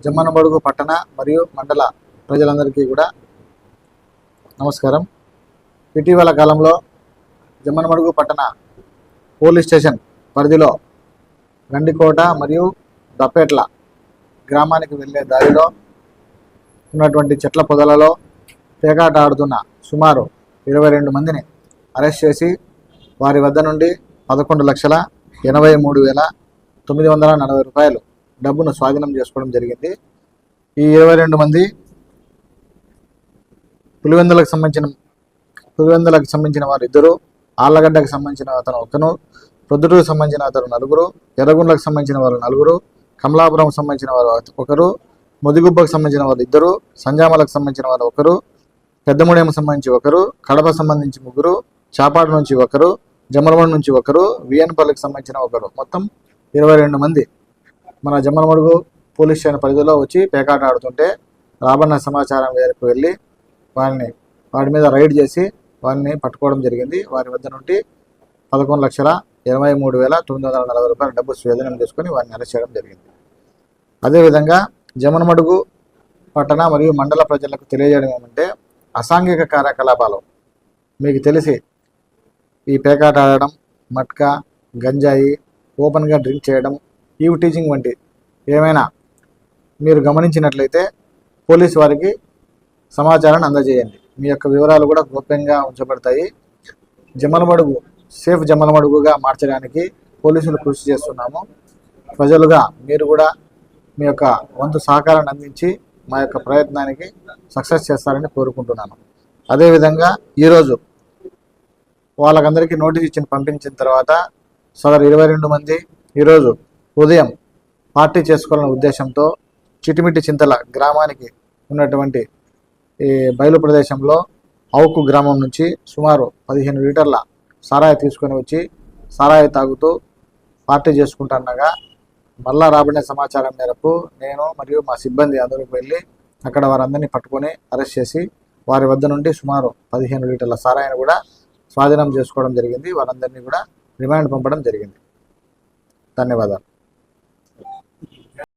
జమ్మనబడుగు పట్టణ మరియు మండల ప్రజలందరికీ కూడా నమస్కారం. ఇటీవల కాలంలో జమ్మనమడుగు పట్టణ పోలీస్ స్టేషన్ పరిధిలో గండికోట మరియు దప్పేట్ల గ్రామానికి వెళ్ళే దారిలో ఉన్నటువంటి చెట్ల పొదలలో పేకాట ఆడుతున్న సుమారు ఇరవై రెండు మందిని అరెస్ట్ చేసి వారి వద్ద నుండి పదకొండు లక్షల ఎనభై మూడు వేల తొమ్మిది వందల నలభై రూపాయలు డబ్బును స్వాధీనం చేసుకోవడం జరిగింది. ఈ ఇరవై రెండు మంది పులివెందులకు సంబంధించిన పులివెందులకు సంబంధించిన వారు ఇద్దరు ఆళ్ళగడ్డకు సంబంధించిన అతను ఒకను ప్రొద్దుటూరుకు సంబంధించిన అతను నలుగురు ఎర్రగుండ్లకు సంబంధించిన వారు నలుగురు కమలాపురం సంబంధించిన వారు ఒకరు ముదిగుబ్బకు సంబంధించిన వారు ఇద్దరు సంజామలకు సంబంధించిన వారు ఒకరు పెద్దముడేము సంబంధించి ఒకరు కడప సంబంధించి ముగ్గురు చాపాడు నుంచి ఒకరు జమ్మలమడు నుంచి ఒకరు విఎన్పల్లికి సంబంధించిన ఒకరు. మొత్తం ఇరవై రెండు మంది. మన జమ్మలమడుగు పోలీస్ స్టేషన్ పరిధిలో వచ్చి పేకాట ఆడుతుంటే రాబన్న సమాచారం మేరకు వెళ్ళి వారిని వారి మీద రైడ్ చేసి వారిని పట్టుకోవడం జరిగింది. వారి వద్ద నుండి పదకొండు లక్షల ఇరవై మూడు వేల తొమ్మిది వందల నలభై రూపాయల డబ్బు స్వేదనం తీసుకొని వారిని అరెస్ట్ చేయడం జరిగింది. అదేవిధంగా జమనమడుగు పట్టణ మరియు మండల ప్రజలకు తెలియజేయడం ఏమంటే అసాంఘిక కార్యకలాపాలు. మీకు తెలిసి ఈ పేకాట ఆడడం మట్కా గంజాయి ఓపెన్గా డ్రింక్ చేయడం ఈవ్ టీచింగ్ వంటి ఏమైనా మీరు గమనించినట్లయితే పోలీస్ వారికి సమాచారాన్ని అందజేయండి. మీ యొక్క వివరాలు కూడా గోప్యంగా ఉంచబడతాయి. జమ్మలమడుగు సేఫ్ జమ్మలమడుగుగా మార్చడానికి పోలీసులు కృషి చేస్తున్నాము. ప్రజలుగా మీరు కూడా మీ యొక్క వంతు సహకారాన్ని అందించి మా యొక్క ప్రయత్నానికి సక్సెస్ చేస్తారని కోరుకుంటున్నాను. అదేవిధంగా ఈరోజు వాళ్ళకందరికీ నోటీస్ ఇచ్చిన పంపించిన తర్వాత సదరు ఇరవై రెండు మంది ఈరోజు ఉదయం పార్టీ చేసుకోవాలనే ఉద్దేశంతో చిటిమిటి చింతల గ్రామానికి ఉన్నటువంటి ఈ బయలు ప్రదేశంలో అవుకు గ్రామం నుంచి సుమారు పదిహేను లీటర్ల సారాయి తీసుకొని వచ్చి సారాయి తాగుతూ పార్టీ చేసుకుంటున్నగా మళ్ళా రాబడిన సమాచారం మేరకు నేను మరియు మా సిబ్బంది అందరూ వెళ్ళి అక్కడ వారందరినీ పట్టుకొని అరెస్ట్ చేసి వారి వద్ద నుండి సుమారు పదిహేను లీటర్ల సారాయిని కూడా స్వాధీనం చేసుకోవడం జరిగింది. వారందరినీ కూడా రిమాండ్ పంపడం జరిగింది. ధన్యవాదాలు.